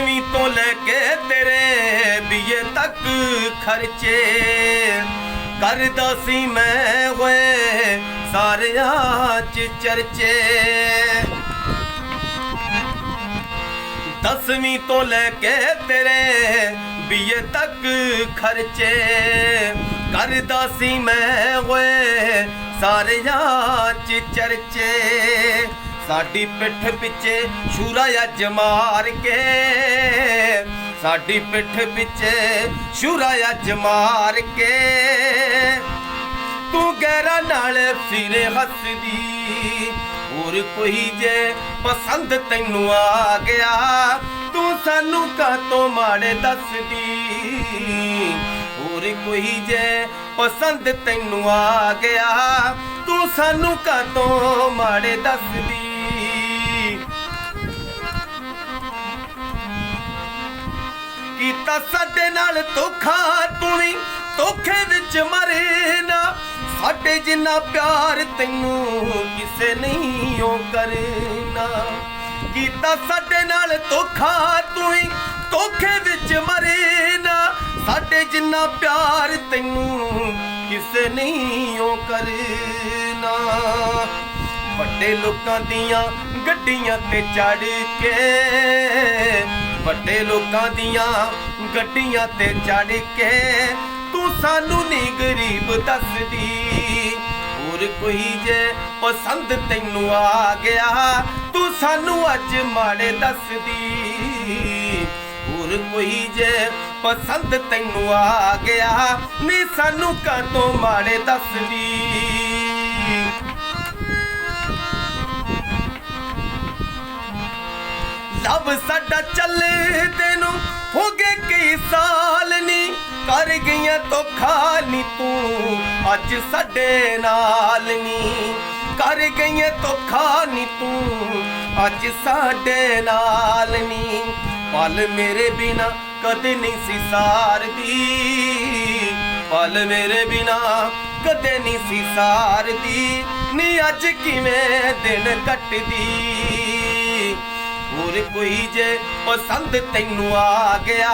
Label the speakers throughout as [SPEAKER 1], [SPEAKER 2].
[SPEAKER 1] ਦਸਵੀਂ ਤੋਂ ਲੈ ਕੇ ਤੇਰੇ ਬੀਏ ਤੱਕ ਖਰਚੇ ਕਰਦਾ ਸੀ ਮੈਂ ਹੋਏ ਸਾਰਿਆਂ ਚ ਚਰਚੇ। ਦਸਵੀਂ ਤੋਂ ਲੈ ਕੇ ਤੇਰੇ ਬੀਏ ਤੱਕ ਖਰਚੇ ਕਰਦਾ ਸੀ ਮੈਂ ਓਏ ਸਾਰਿਆਂ ਚ ਚਰਚੇ। ਸਾਡੀ ਪਿੱਠ ਪਿੱਛੇ ਸ਼ੂਰਾ ਅੱਜ ਮਾਰ ਕੇ। ਸਾਡੀ ਪਿੱਠ ਪਿੱਛੇ ਸ਼ੂਰਾ ਅੱਜ ਮਾਰ ਕੇ। ਤੂੰ ਗਹਿਰਾ ਨਾਲ ਫਿਰੇ ਹੱਸਦੀ, ਹੋਰ ਕੋਈ ਜੇ ਪਸੰਦ ਤੈਨੂੰ ਆ ਗਿਆ। ਤੂੰ ਸਾਨੂੰ ਕਾਤੋਂ ਮਾੜੇ ਦੱਸਦੀ, ਹੋਰ ਕੋਈ ਜੇ ਪਸੰਦ ਤੈਨੂੰ ਆ ਗਿਆ। ਤੂੰ ਸਾਨੂੰ ਕਾਤੋਂ ਮਾੜੇ ਦੱਸਦੀ? ਕੀਤਾ ਸਾਡੇ ਨਾਲ ਧੋਖਾ ਤੂੰ ਵੀ ਧੋਖੇ ਵਿੱਚ ਮਰੇ ਨਾ। ਸਾਡੇ ਜਿੰਨਾ ਪਿਆਰ ਤੈਨੂੰ ਕਿਸੇ ਨਹੀਂ ਉਹ ਕਰਨਾ ਕੀਤਾ ਸਾਡੇ ਨਾਲ ਧੋਖਾ ਤੂੰ ਵੀ ਧੋਖੇ ਵਿੱਚ ਮਰੇ ਨਾ। ਸਾਡੇ ਜਿੰਨਾ ਪਿਆਰ ਤੈਨੂੰ ਕਿਸੇ ਨਹੀਂ ਉਹ ਕਰਨਾ ਵੱਡੇ ਲੋਕਾਂ ਦੀਆਂ ਗੱਡੀਆਂ ਤੇ ਚੜ ਕੇ, ਵੱਡੇ ਲੋਕਾਂ ਦੀਆਂ ਗੱਡੀਆਂ ਤੇ ਚੜ ਕੇ ਤੂੰ ਸਾਨੂੰ ਨਹੀਂ ਗਰੀਬ ਦੱਸਦੀ। ਹੋਰ ਕੋਈ ਜੇ ਪਸੰਦ ਤੈਨੂੰ ਆ ਗਿਆ, ਤੂੰ ਸਾਨੂੰ ਅੱਜ ਮਾੜੇ ਦੱਸਦੀ। ਹੋਰ ਕੋਈ ਜੇ ਪਸੰਦ ਤੈਨੂੰ ਆ ਗਿਆ ਨਹੀਂ ਸਾਨੂੰ ਕਾਤੋਂ ਮਾੜੇ ਦੱਸਦੀ। ਲਵ ਸਾਡਾ ਚੱਲੇ ਤੈਨੂੰ, ਹੋ ਗਏ ਕਈ ਸਾਲ ਨੀ, ਕਰ ਗਈਆਂ ਧੋਖਾ ਨੀ ਤੂੰ, ਅੱਜ ਸਾਡੇ ਨਾਲ ਨੀ। ਕਰ ਗਈਆਂ ਧੋਖਾ ਨੀ ਤੂੰ, ਅੱਜ ਸਾਡੇ ਨਾਲ ਨੀ। ਪਲ ਮੇਰੇ ਬਿਨਾ ਕਦੇ ਨਹੀਂ ਸੀ ਸਾਰਦੀ। ਪਲ ਮੇਰੇ ਬਿਨਾ ਕਦੇ ਨਹੀਂ ਸੀ ਸਾਰਦੀ। ਨੀ ਅੱਜ ਕਿਵੇਂ ਦਿਨ ਕੱਟਦੀ? ਹੋਰ ਕੋਈ ਜੇ ਪਸੰਦ ਤੈਨੂੰ ਆ ਗਿਆ,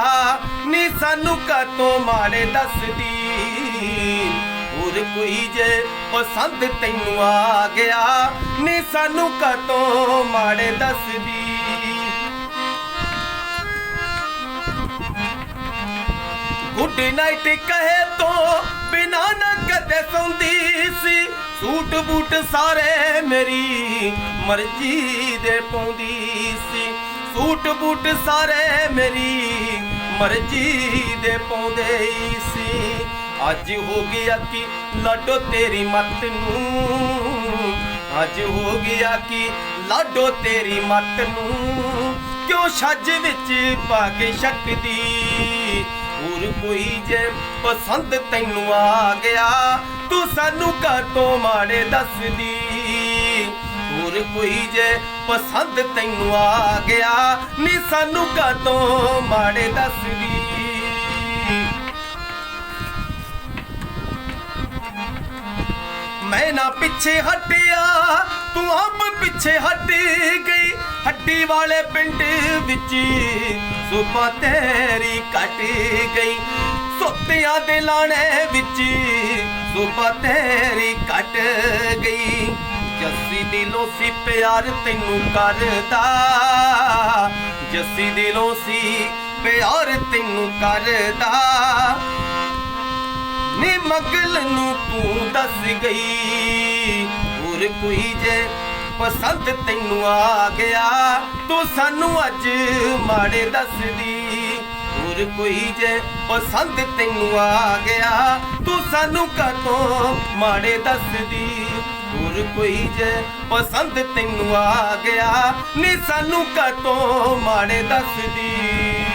[SPEAKER 1] ਨੀ ਸਾਨੂੰ ਕਾਤੋਂ ਮਾੜੇ ਦੱਸਦੀ? ਹੋਰ ਕੋਈ ਜੇ ਪਸੰਦ ਤੈਨੂੰ ਆ ਗਿਆ, ਨੀ ਸਾਨੂੰ ਕਾਤੋਂ ਮਾੜੇ ਦੱਸਦੀ? ਗੁੱਡ ਨਾਈਟ ਕਹੇ ਤੋਂ, ਬਿਨਾ ਨਾ ਕਦੇ ਸੌਂਦੀ ਸੂਟ ਬੂਟ ਸਾਰੇ ਮੇਰੀ ਮਰਜ਼ੀ ਦੇ ਪਾਉਂਦੀ ਸੀ। ਸੂਟ ਬੂਟ ਸਾਰੇ ਮੇਰੀ ਮਰਜ਼ੀ ਦੇ ਪਾਉਂਦੇ ਸੀ। ਅੱਜ ਹੋ ਗਿਆ ਕਿ ਲਾਡੋ ਤੇਰੀ ਮੱਤ ਨੂੰ। ਅੱਜ ਹੋ ਗਿਆ ਕਿ ਲਾਡੋ ਤੇਰੀ ਮੱਤ ਨੂੰ। ਕਿਉਂ ਛੱਜ ਵਿੱਚ ਪਾ ਕੇ ਛੱਟਦੀ ਹੋਰ ਕੋਈ ਜੇ ਪਸੰਦ ਤੈਨੂੰ ਆ ਗਿਆ, ਤੂੰ ਸਾਨੂੰ ਕਾਤੋਂ ਮਾੜੇ ਦੱਸਦੀ? ਹੋਰ ਕੋਈ ਜੇ ਪਸੰਦ ਤੈਨੂੰ ਆ ਗਿਆ, ਨੀ ਸਾਨੂੰ ਕਾਤੋਂ ਮਾੜੇ ਦੱਸਦੀ? ਮੈਂ ਨਾ ਪਿੱਛੇ ਹਟਿਆ ਤੂੰ ਆਪ ਪਿੱਛੇ ਹਟ ਗਈ, ਹੱਡੀ ਵਾਲੇ ਪਿੰਡ ਵਿੱਚ। ਸੁਪਾ ਤੇਰੀ ਕੱਟ ਗਈ, ਸੁੱਤਿਆਂ ਦੇ ਲਾਣੇ ਵਿੱਚ। ਸੁਪਾ ਤੇਰੀ ਕੱਟ ਗਈ, ਜੱਸੀ ਦਿਲੋਂ ਸੀ ਪਿਆਰ ਤੈਨੂੰ ਕਰਦਾ। ਜੱਸੀ ਦਿਲੋਂ ਸੀ ਪਿਆਰ ਤੈਨੂੰ ਕਰਦਾ। ਨੀ ਮਗਲ ਨੂੰ ਤੂੰ ਦੱਸ ਗਈ ਹੋਰ ਕੋਈ ਜੇ ਪਸੰਦ ਤੈਨੂੰ ਆ ਗਿਆ। ਤੂੰ ਸਾਨੂੰ ਅੱਜ ਮਾੜੇ ਦੱਸਦੀ। ਹੋਰ ਕੋਈ ਜੇ ਪਸੰਦ ਤੈਨੂੰ ਆ ਗਿਆ। ਤੂੰ ਸਾਨੂੰ ਕਾਤੋਂ ਮਾੜੇ ਦੱਸਦੀ। ਹੋਰ ਕੋਈ ਜੇ ਪਸੰਦ ਤੈਨੂੰ ਆ ਗਿਆ। ਨੀ ਸਾਨੂੰ ਕਾਤੋਂ ਮਾੜੇ ਦੱਸਦੀ।